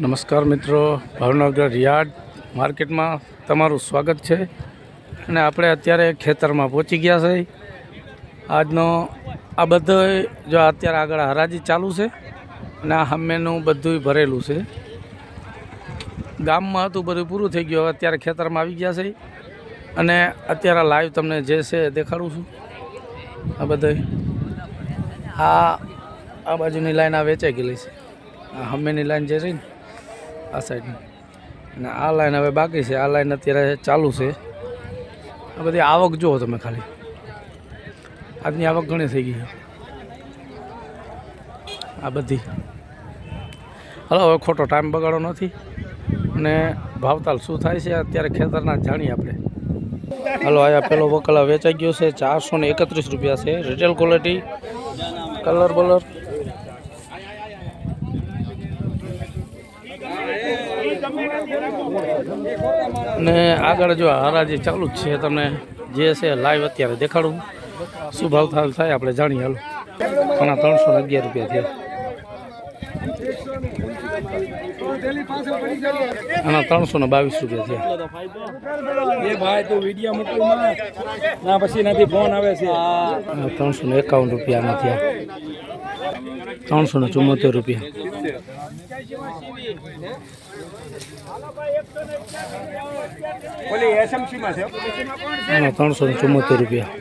નમસ્કાર મિત્રો, ભાવનગર યાર્ડ માર્કેટમાં તમારું સ્વાગત છે. અને આપણે અત્યારે ખેતરમાં પહોંચી ગયા છે. આજનો આ બધો જો અત્યારે આગળ હરાજી ચાલુ છે અને આ હમેનું બધું ભરેલું છે. ગામમાં હતું, બધું પૂરું થઈ ગયું. અત્યારે ખેતરમાં આવી ગયા છે. અને અત્યારે લાઈવ તમને જે છે દેખાડું છું. આ બધું આ આ બાજુની લાઈન આ વેચાઈ ગયેલી છે. આ હમેની લાઈન જે છે ને આ સાઈડની અને આ લાઈન હવે બાકી છે. આ લાઈન અત્યારે ચાલુ છે. આ બધી આવક જુઓ તમે ખાલી. આજની આવક ઘણી થઈ ગઈ આ બધી. હલો, હવે ખોટો ટાઈમ બગાડો નથી. અને ભાવતાલ શું થાય છે અત્યારે ખેતરના જાણીએ આપણે. હલો આયા પેલો વકલા વેચાઈ ગયો છે. ચારસો ને એકત્રીસ રૂપિયા છે. રિટેલ ક્વોલિટી કલર બલર. ને આગળ જો હરાજી ચાલુ જ છે તમને જે છે લાઈવ અત્યારે દેખાડું. શું ભાવ થાય થાય આપણે જાણીએ હાલો. ઘણા ત્રણસો ને અગિયાર રૂપિયા થયા. આના ત્રણસો ને બાવીસ રૂપિયા થયા. એ ભાઈ તું વિડિયો મોકલું ના પછી નથી ફોન આવે છે. ત્રણસો ને એકાવન રૂપિયાના થયા. ત્રણસો ને ચુમ્મોતેર રૂપિયા. ઓલી એસએમસી માં છે આના ત્રણસો ને ચુમ્મોતેર રૂપિયા.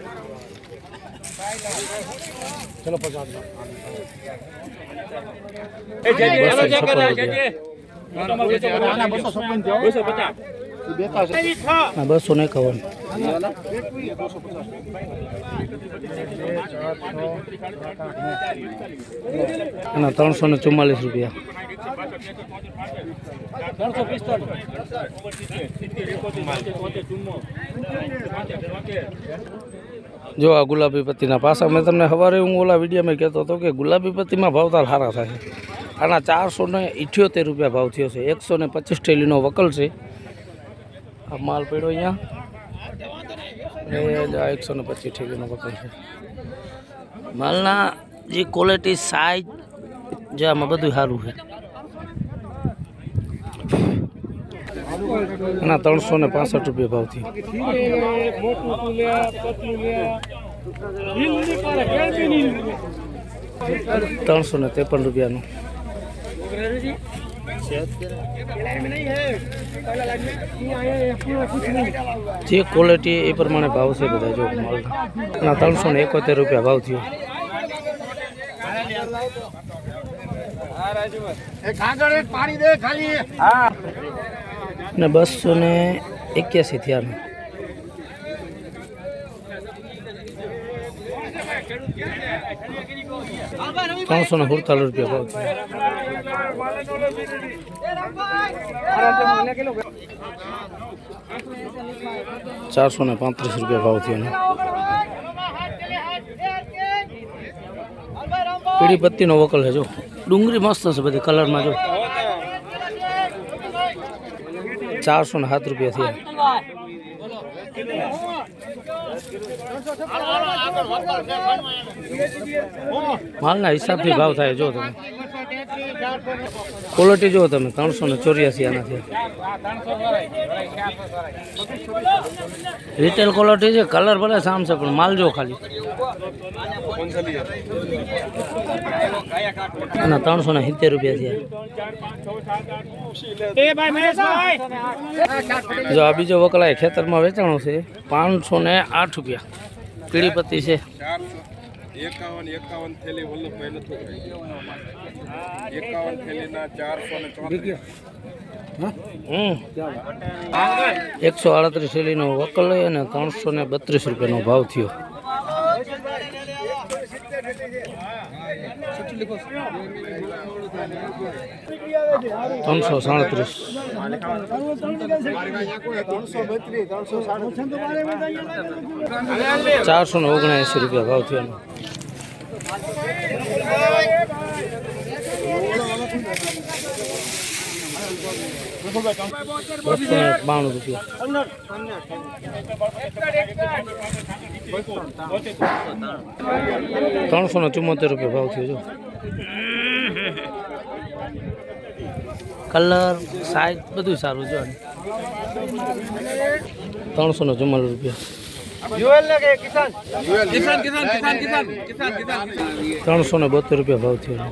ચલો જે બસો છપ્પન બસો પચાસ. આ બસો ને એકાવન. અને ત્રણસો ને ચુમ્માલીસ રૂપિયા. જો આ ગુલાબી પત્તીના પાસા, મેં તમને સવારે હું ઓલા વિડીયામાં કહેતો હતો કે ગુલાબી પત્તીમાં ભાવતાલ સારા થાય આના ચારસો ને ઇઠ્યોતેર રૂપિયા ભાવ થયો છે. એકસો ને પચીસ ટેલીનો વકલ છે. આ માલ પડ્યો અહીંયા. જ આ એકસો ને પચીસ ટેલીનો વકલ છે. માલના જે ક્વોલિટી સાઈઝ જે આમાં બધું સારું છે. ના ત્રણસો ને પાસઠ રૂપિયા ભાવથી. ત્રણસો ને ત્રેપન રૂપિયાનું. જે ક્વોલિટી એ પ્રમાણે ભાવ છે બધા, જો માલના ત્રણસો ને એકોતેર રૂપિયા ભાવ થયો. ને બસો ને એક્યાસી થયા ત્રણસો ને સુડતાલીસ રૂપિયા ભાવ થયો. ચારસો ને પાંત્રીસ રૂપિયા ભાવ થયો. પીળી પત્તીનો વકલ છે, જો. ડુંગળી મસ્ત છે બધી કલરમાં, જો. ચારસો ને સાત રૂપિયા થયા. માલના હિસાબથી ભાવ થાય, જો તમે. ક્વોલિટી જુઓ તમે ત્રણસો ને ચોર્યાસી આનાથી. રિટેલ ક્વોલિટી છે કલર ભલે સામ છે પણ માલ જો ખાલી. અને ત્રણસો ને સિત્તેર રૂપિયા થયા. જો આ બીજો વકલાય ખેતરમાં વેચાણો છે પાંચસો ને આઠ રૂપિયા. પીળી છે. એકાવન એકાવન થેલી વલ્લભભાઈ નથી એકાવન થેલીના ચારસો ને ચોત્રીસ. એકસો આડત્રીસ શૈલીનો વકલ લઈ અને ત્રણસો ને બત્રીસ રૂપિયાનો ભાવ થયો. ત્રણસો સાડત્રીસ. ચારસો ને ઓગણએંસી રૂપિયા ભાવ થયો. બસો ને બાણું રૂપિયા. ત્રણસો ને ચુમ્મોતેર રૂપિયા ભાવ થયો કલર સાઈઝ બધું સારું છે ત્રણસો ને ચુમ્માલ રૂપિયા. ત્રણસો ને બોતેર રૂપિયા ભાવ થયો.